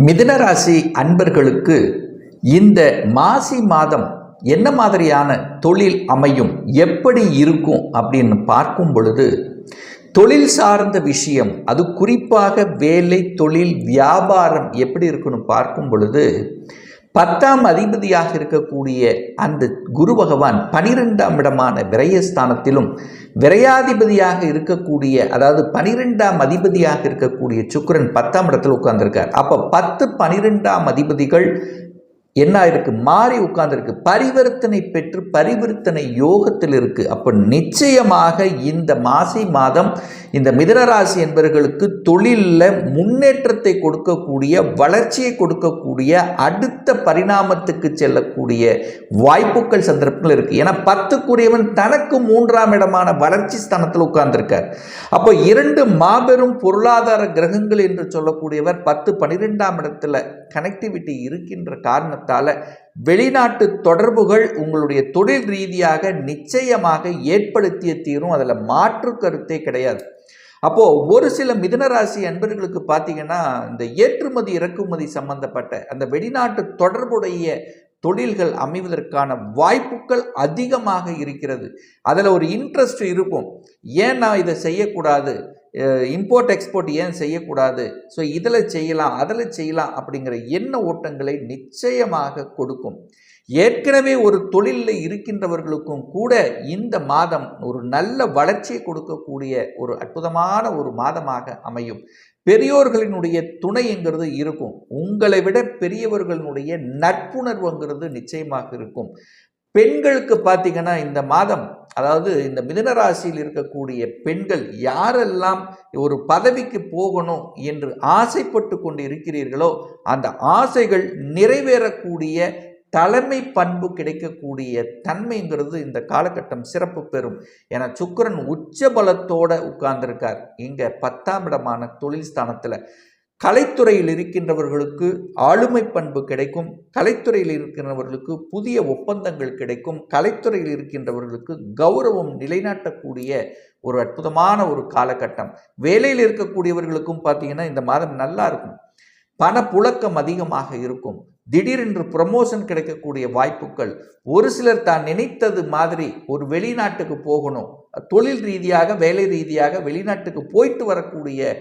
மிதுனராசி அன்பர்களுக்கு இந்த மாசி மாதம் என்ன மாதிரியான தொழில் அமையும் எப்படி இருக்கும் அப்படின்னு பார்க்கும் பொழுது தொழில் சார்ந்த விஷயம் அது குறிப்பாக வேலை தொழில் வியாபாரம் எப்படி இருக்குன்னு பார்க்கும் பொழுது பத்தாம் அதிபதியாக இருக்கக்கூடிய அந்த குரு பகவான் பனிரெண்டாம் இடமான விரயஸ்தானத்திலும் விரையாதிபதியாக இருக்கக்கூடிய அதாவது பனிரெண்டாம் அதிபதியாக இருக்கக்கூடிய சுக்கரன் பத்தாம் இடத்தில் உட்கார்ந்திருக்கார். அப்போ பத்து பனிரெண்டாம் அதிபதிகள் என்ன இருக்கு மாறி உட்கார்ந்துருக்கு. பரிவர்த்தனை பெற்று பரிவர்த்தனை யோகத்தில் இருக்கு. அப்போ நிச்சயமாக இந்த மாசி மாதம் இந்த மிதனராசி என்பவர்களுக்கு தொழிலில் முன்னேற்றத்தை கொடுக்கக்கூடிய வளர்ச்சியை கொடுக்கக்கூடிய அடுத்த பரிணாமத்துக்கு செல்லக்கூடிய வாய்ப்புகள் சந்தர்ப்பங்கள் இருக்கு. ஏன்னா பத்துக்குரியவன் தனக்கு மூன்றாம் இடமான வளர்ச்சி ஸ்தானத்தில் உட்கார்ந்துருக்கார். அப்போ இரண்டு மாபெரும் பொருளாதார கிரகங்கள் என்று சொல்லக்கூடியவர் பத்து பன்னிரெண்டாம் இடத்துல கனெக்டிவிட்டி இருக்கின்ற காரணத்தால் வெளிநாட்டு தொடர்புகள் உங்களுடைய தொழில் ரீதியாக நிச்சயமாக ஏற்படுத்திய தீரும். அதில் மாற்று கருத்தே கிடையாது. அப்போது ஒரு சில மிதனராசி அன்பர்களுக்கு பார்த்தீங்கன்னா இந்த ஏற்றுமதி இறக்குமதி சம்பந்தப்பட்ட அந்த வெளிநாட்டு தொடர்புடைய தொழில்கள் அமைவதற்கான வாய்ப்புகள் அதிகமாக இருக்கிறது. அதில் ஒரு இன்ட்ரெஸ்ட் இருக்கும். ஏன் நான் இதை செய்யக்கூடாது? இம்போர்ட் எக்ஸ்போர்ட் ஏன் செய்யக்கூடாது? ஸோ இதில் செய்யலாம் அதில் செய்யலாம் அப்படிங்கிற எண்ண ஓட்டங்களை நிச்சயமாக கொடுக்கும். ஏற்கனவே ஒரு தொழிலில் இருக்கின்றவர்களுக்கும் கூட இந்த மாதம் ஒரு நல்ல வளர்ச்சியை கொடுக்கக்கூடிய ஒரு அற்புதமான ஒரு மாதமாக அமையும். பெரியோர்களினுடைய துணைங்கிறது இருக்கும். உங்களை விட பெரியவர்களுடைய நட்புணர்வுங்கிறது நிச்சயமாக இருக்கும். பெண்களுக்கு பார்த்தீங்கன்னா இந்த மாதம் அதாவது இந்த மிதனராசியில் இருக்கக்கூடிய பெண்கள் யாரெல்லாம் ஒரு பதவிக்கு போகணும் என்று ஆசைப்பட்டு கொண்டு இருக்கிறீர்களோ அந்த ஆசைகள் நிறைவேறக்கூடிய தலைமை பண்பு கிடைக்கக்கூடிய தன்மைங்கிறது இந்த காலகட்டம் சிறப்பு பெறும். என சுக்கரன் உச்ச பலத்தோட உட்கார்ந்திருக்கார். இங்கே பத்தாம் இடமான தொழில் ஸ்தானத்தில். கலைத்துறையில் இருக்கின்றவர்களுக்கு ஆளுமை பண்பு கிடைக்கும். கலைத்துறையில் இருக்கின்றவர்களுக்கு புதிய ஒப்பந்தங்கள் கிடைக்கும். கலைத்துறையில் இருக்கின்றவர்களுக்கு கௌரவம் நிலைநாட்டக்கூடிய ஒரு அற்புதமான ஒரு காலகட்டம். வேலையில் இருக்கக்கூடியவர்களுக்கும் பார்த்தீங்கன்னா இந்த மாதம் நல்லா இருக்கும். பண புழக்கம் அதிகமாக இருக்கும். திடீரென்று ப்ரமோஷன் கிடைக்கக்கூடிய வாய்ப்புகள். ஒரு சிலர் தான் நினைத்தது மாதிரி ஒரு வெளிநாட்டுக்கு போகணும். தொழில் ரீதியாக வேலை ரீதியாக வெளிநாட்டுக்கு போயிட்டு வரக்கூடிய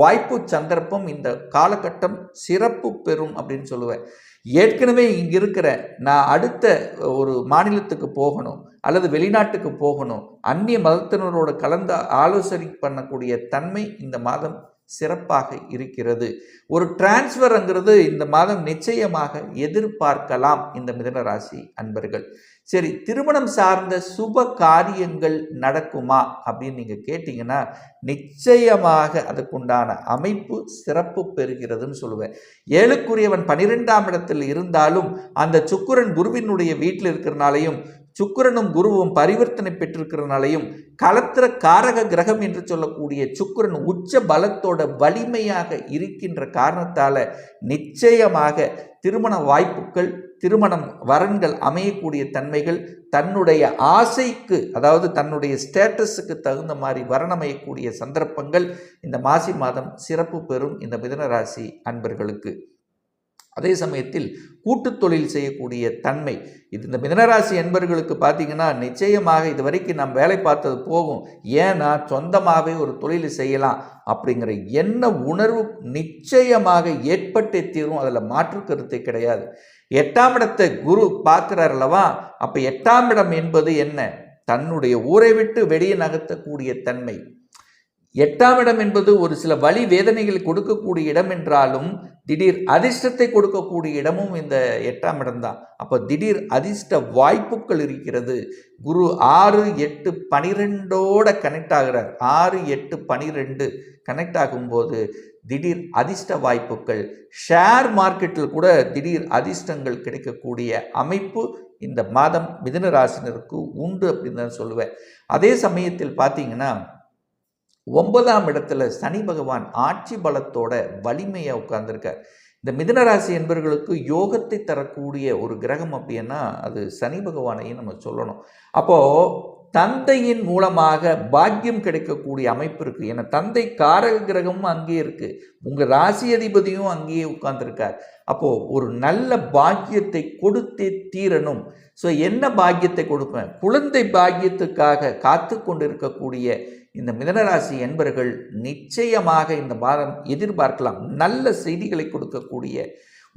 வாய்ப்பு சந்தர்ப்பம் இந்த காலகட்டம் சிறப்பு பெறும் அப்படின்னு சொல்லுவேன். ஏற்கனவே இங்கே இருக்கிற நான் அடுத்த ஒரு மாநிலத்துக்கு போகணும் அல்லது வெளிநாட்டுக்கு போகணும். அந்நிய மதத்தினரோட கலந்து ஆலோசனை பண்ணக்கூடிய தன்மை இந்த மாதம் சிறப்பாக இருக்கிறது. ஒரு டிரான்ஸ்ஃபர்ங்கிறது இந்த மாதம் நிச்சயமாக எதிர்பார்க்கலாம் இந்த மிதனராசி அன்பர்கள். சரி திருமணம் சார்ந்த சுப காரியங்கள் நடக்குமா அப்படின்னு நீங்கள் கேட்டிங்கன்னா நிச்சயமாக அதுக்குண்டான அமைப்பு சிறப்பு பெறுகிறதுன்னு சொல்லுவேன். ஏழுக்குரியவன் பனிரெண்டாம் இடத்தில் இருந்தாலும் அந்த சுக்குரன் குருவினுடைய வீட்டில் இருக்கிறனாலையும் சுக்கிரனும் குருவும் பரிவர்த்தனை பெற்றிருக்கிறனாலையும் கலத்திர காரக கிரகம் என்று சொல்லக்கூடிய சுக்கிரன் உச்ச பலத்தோட வலிமையாக இருக்கின்ற காரணத்தால் நிச்சயமாக திருமண வாய்ப்புகள் திருமணம் வரன்கள் அமையக்கூடிய தன்மைகள் தன்னுடைய ஆசைக்கு அதாவது தன்னுடைய ஸ்டேட்டஸுக்கு தகுந்த மாதிரி வரணமையக்கூடிய சந்தர்ப்பங்கள் இந்த மாசி மாதம் சிறப்பு பெறும் இந்த மிதனராசி அன்பர்களுக்கு. அதே சமயத்தில் கூட்டு தொழில் செய்யக்கூடிய தன்மை. இது இந்த மிதனராசி என்பர்களுக்கு பார்த்தீங்கன்னா நிச்சயமாக இது வரைக்கும் நாம் வேலை பார்த்தது போகும். ஏன்னா சொந்தமாகவே ஒரு தொழில் செய்யலாம் அப்படிங்கிற என்ன உணர்வு நிச்சயமாக ஏற்பட்டே தீரும். அதில் மாற்று கருத்தை கிடையாது. எட்டாம் இடத்தை குரு பார்க்குறார் அல்லவா? அப்போ எட்டாம் இடம் என்பது என்ன? தன்னுடைய ஊரை விட்டு வெளியே நகர்த்தக்கூடிய தன்மை. எட்டாம் இடம் என்பது ஒரு சில வழி வேதனைகள் கொடுக்கக்கூடிய இடம் என்றாலும் திடீர் அதிர்ஷ்டத்தை கொடுக்கக்கூடிய இடமும் இந்த எட்டாம் இடம்தான். அப்போ திடீர் அதிர்ஷ்ட வாய்ப்புகள் இருக்கிறது. குரு ஆறு எட்டு பனிரெண்டோட கனெக்ட் ஆகிறார். ஆறு எட்டு பனிரெண்டு கனெக்ட் ஆகும்போது திடீர் அதிர்ஷ்ட வாய்ப்புகள். ஷேர் மார்க்கெட்டில் கூட திடீர் அதிர்ஷ்டங்கள் கிடைக்கக்கூடிய அமைப்பு இந்த மாதம் மிதுன ராசினருக்கு உண்டு அப்படின்னு தான் சொல்லுவேன். அதே சமயத்தில் பார்த்தீங்கன்னா ஒன்பதாம் இடத்துல சனி பகவான் ஆட்சி பலத்தோட வலிமையாக உட்கார்ந்துருக்கார். இந்த மிதனராசி என்பவர்களுக்கு யோகத்தை தரக்கூடிய ஒரு கிரகம் அப்படின்னா அது சனி பகவானையும் நம்ம சொல்லணும். அப்போது தந்தையின் மூலமாக பாக்கியம் கிடைக்கக்கூடிய அமைப்பு இருக்குது ஏன்னா தந்தை காரக கிரகமும் அங்கேயே இருக்குது உங்கள் ராசி அதிபதியும் அங்கேயே உட்கார்ந்துருக்கார். அப்போது ஒரு நல்ல பாக்கியத்தை கொடுத்தே தீரணும். ஸோ என்ன பாக்கியத்தை கொடுப்பேன்? குழந்தை பாக்கியத்துக்காக காத்து கொண்டு இருக்கக்கூடிய இந்த மிதனராசி என்பர்கள் நிச்சயமாக இந்த மாதம் எதிர்பார்க்கலாம். நல்ல செய்திகளை கொடுக்கக்கூடிய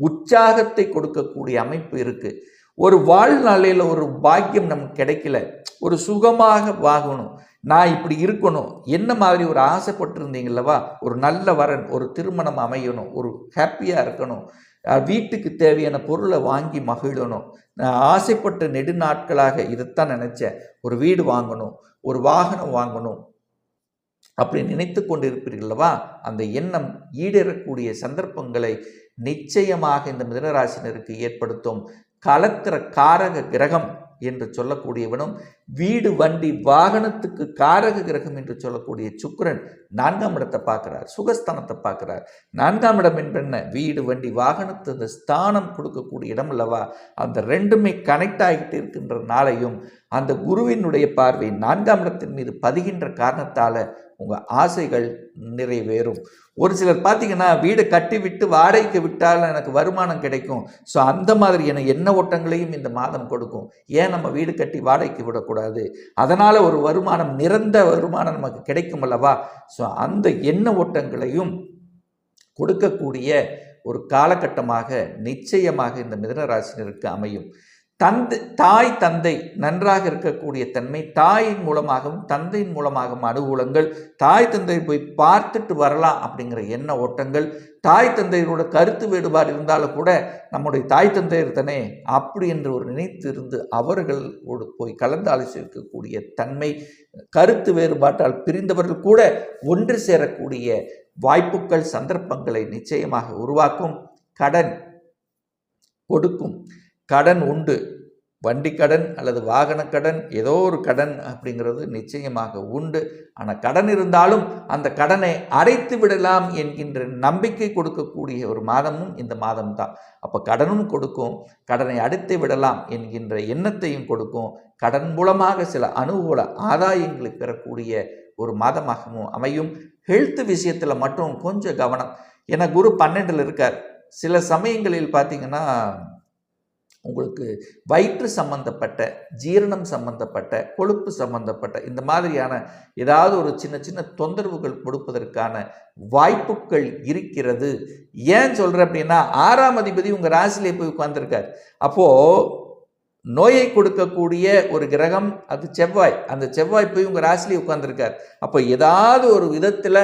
உற்சாகத்தை கொடுக்கக்கூடிய அமைப்பு இருக்குது ஒரு வாழ்நாளையில் ஒரு பாக்கியம் நமக்கு கிடைக்கல. ஒரு சுகமாக வாகணும். நான் இப்படி இருக்கணும். என்ன மாதிரி ஒரு ஆசைப்பட்டிருந்தீங்களவா ஒரு நல்ல வரன் ஒரு திருமணம் அமையணும். ஒரு ஹாப்பியாக இருக்கணும். வீட்டுக்கு தேவையான பொருளை வாங்கி மகிழணும். நான் ஆசைப்பட்ட நெடுநாட்களாக இதைத்தான் நினச்சேன். ஒரு வீடு வாங்கணும். ஒரு வாகனம் வாங்கணும். அப்படி நினைத்து கொண்டிருப்பீர்களவா அந்த எண்ணம் ஈடேறக்கூடிய சந்தர்ப்பங்களை நிச்சயமாக இந்த மிதனராசினருக்கு ஏற்படுத்தும். கலத்திர காரக கிரகம் என்று சொல்லக்கூடியவனும் வீடு வண்டி வாகனத்துக்கு காரக கிரகம் என்று சொல்லக்கூடிய சுக்கரன் நான்காம் இடத்தை பார்க்கிறார் சுகஸ்தானத்தை பார்க்கிறார். நான்காம் இடம் என்பென்ன வீடு வண்டி வாகனத்து அந்த ஸ்தானம் கொடுக்கக்கூடிய இடம் அல்லவா? அந்த ரெண்டுமே கனெக்ட் ஆகிட்டு இருக்கின்ற நாளையும் அந்த குருவினுடைய பார்வை நான்காம் இடத்தின் மீது பதிகின்ற காரணத்தால் உங்கள் ஆசைகள் நிறைவேறும். ஒரு சிலர் பார்த்தீங்கன்னா வீடு கட்டி விட்டு வாடகைக்கு விட்டால் எனக்கு வருமானம் கிடைக்கும். ஸோ அந்த மாதிரியான எண்ண ஓட்டங்களையும் இந்த மாதம் கொடுக்கும். ஏன் நம்ம வீடு கட்டி வாடகைக்கு விடக்கூடாது? அதனால் ஒரு வருமானம் நிறந்த வருமானம் நமக்கு கிடைக்கும் அல்லவா? ஸோ அந்த எண்ண ஓட்டங்களையும் கொடுக்கக்கூடிய ஒரு காலகட்டமாக நிச்சயமாக இந்த மிதனராசினருக்கு அமையும். தந்தை தாய் தந்தை நன்றாக இருக்கக்கூடிய தன்மை தாயின் மூலமாகவும் தந்தையின் மூலமாகவும் அனுகூலங்கள் தாய் தந்தை போய் பார்த்துட்டு வரலாம் அப்படிங்கிற எண்ண ஓட்டங்கள் தாய் தந்தையரோட கருத்து வேறுபாடு இருந்தாலும் கூட நம்முடைய தாய் தந்தையர் தானே அப்படி என்று ஒரு நினைத்து இருந்து அவர்களோடு போய் கலந்து ஆலோசிக்கக்கூடிய தன்மை கருத்து வேறுபாட்டால் பிரிந்தவர்கள் கூட ஒன்று சேரக்கூடிய வாய்ப்புகள் சந்தர்ப்பங்களை நிச்சயமாக உருவாக்கும் கடன் கொடுக்கும். கடன் உண்டு. வண்டி கடன் அல்லது வாகன கடன் ஏதோ ஒரு கடன் அப்படிங்கிறது நிச்சயமாக உண்டு. ஆனால் கடன் இருந்தாலும் அந்த கடனை அடைத்து விடலாம் என்கின்ற நம்பிக்கை கொடுக்கக்கூடிய ஒரு மாதமும் இந்த மாதம்தான். அப்போ கடனும் கொடுக்கும் கடனை அடைத்து விடலாம் என்கின்ற எண்ணத்தையும் கொடுக்கும். கடன் மூலமாக சில அனுகூல ஆதாயங்களை பெறக்கூடிய ஒரு மாதமாகவும் அமையும். ஹெல்த் விஷயத்தில் மட்டும் கொஞ்சம் கவனம். ஏன்னா குரு பன்னெண்டில் இருக்கார். சில சமயங்களில் பார்த்தீங்கன்னா உங்களுக்கு வயிற்று சம்பந்தப்பட்ட ஜீரணம் சம்பந்தப்பட்ட கொழுப்பு சம்பந்தப்பட்ட இந்த மாதிரியான ஏதாவது ஒரு சின்ன சின்ன தொந்தரவுகள் கொடுப்பதற்கான வாய்ப்புகள் இருக்கிறது. ஏன் சொல்கிறேன் அப்படின்னா ஆறாம் அதிபதி உங்கள் ராசிலே போய் உட்கார்ந்துருக்கார். அப்போது நோயை கொடுக்கக்கூடிய ஒரு கிரகம் அது செவ்வாய். அந்த செவ்வாய் போய் உங்கள் ராசிலே உட்கார்ந்துருக்கார். அப்போ ஏதாவது ஒரு விதத்தில்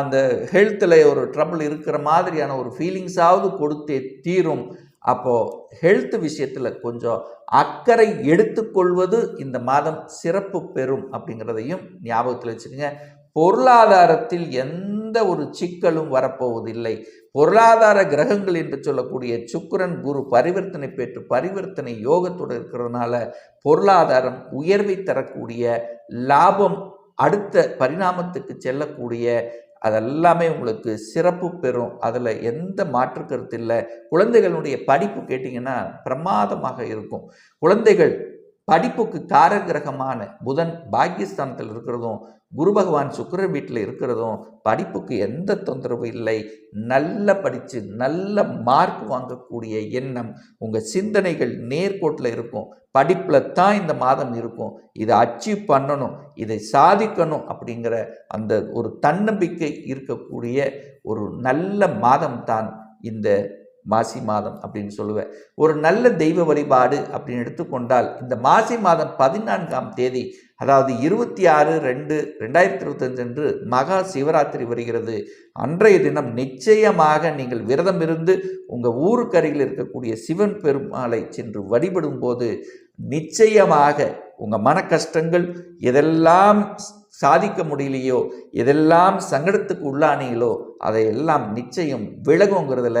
அந்த ஹெல்த்தில் ஒரு ட்ரபிள் இருக்கிற மாதிரியான ஒரு ஃபீலிங்ஸாவது கொடுத்தே தீரும். அப்போது ஹெல்த் விஷயத்தில் கொஞ்சம் அக்கறை எடுத்துக்கொள்வது இந்த மாதம் சிறப்பு பெறும் அப்படிங்கிறதையும் ஞாபகத்தில் வச்சுக்கோங்க. பொருளாதாரத்தில் எந்த ஒரு சிக்கலும் வரப்போவதில்லை. பொருளாதார கிரகங்கள் என்று சொல்லக்கூடிய சுக்கரன் குரு பரிவர்த்தனை பெற்று பரிவர்த்தனை யோகத்தோடு இருக்கிறதுனால பொருளாதாரம் உயர்வை தரக்கூடிய லாபம் அடுத்த பரிணாமத்துக்கு செல்லக்கூடிய அதெல்லாமே உங்களுக்கு சிறப்பு பெறும். அதில் எந்த மாற்று கருத்து இல்லை. குழந்தைகளுடைய படிப்பு கேட்டிங்கன்னா பிரமாதமாக இருக்கும். குழந்தைகள் படிப்புக்கு காரகிரகமான புதன் பாக்கியஸ்தானத்தில் இருக்கிறதும் குரு பகவான் சுக்கிர வீட்டில் இருக்கிறதும் படிப்புக்கு எந்த தொந்தரவும் இல்லை. நல்ல படித்து நல்ல மார்க் வாங்கக்கூடிய எண்ணம் உங்கள் சிந்தனைகள் நேர்கோட்டில் இருக்கும். படிப்பில் தான் இந்த மாதம் இருக்கும். இதை அச்சீவ் பண்ணணும் இதை சாதிக்கணும் அப்படிங்கிற அந்த ஒரு தன்னம்பிக்கை இருக்கக்கூடிய ஒரு நல்ல மாதம் தான் இந்த மாசி மாதம் அப்படின்னு சொல்லுவேன். ஒரு நல்ல தெய்வ வழிபாடு அப்படின்னு எடுத்துக்கொண்டால் இந்த மாசி மாதம் பதினான்காம் தேதி அதாவது இருபத்தி ஆறு ரெண்டு ரெண்டாயிரத்தி இருபத்தஞ்சு அன்று மகா சிவராத்திரி வருகிறது. அன்றைய தினம் நிச்சயமாக நீங்கள் விரதம் இருந்து உங்கள் ஊருக்கு அருகில் இருக்கக்கூடிய சிவன் பெருமாளை சென்று வழிபடும் போது நிச்சயமாக உங்கள் மன கஷ்டங்கள் எதெல்லாம் சாதிக்க முடியலையோ எதெல்லாம் சங்கடத்துக்கு உள்ளானீங்களோ அதையெல்லாம் நிச்சயம் விலகுங்கிறதுல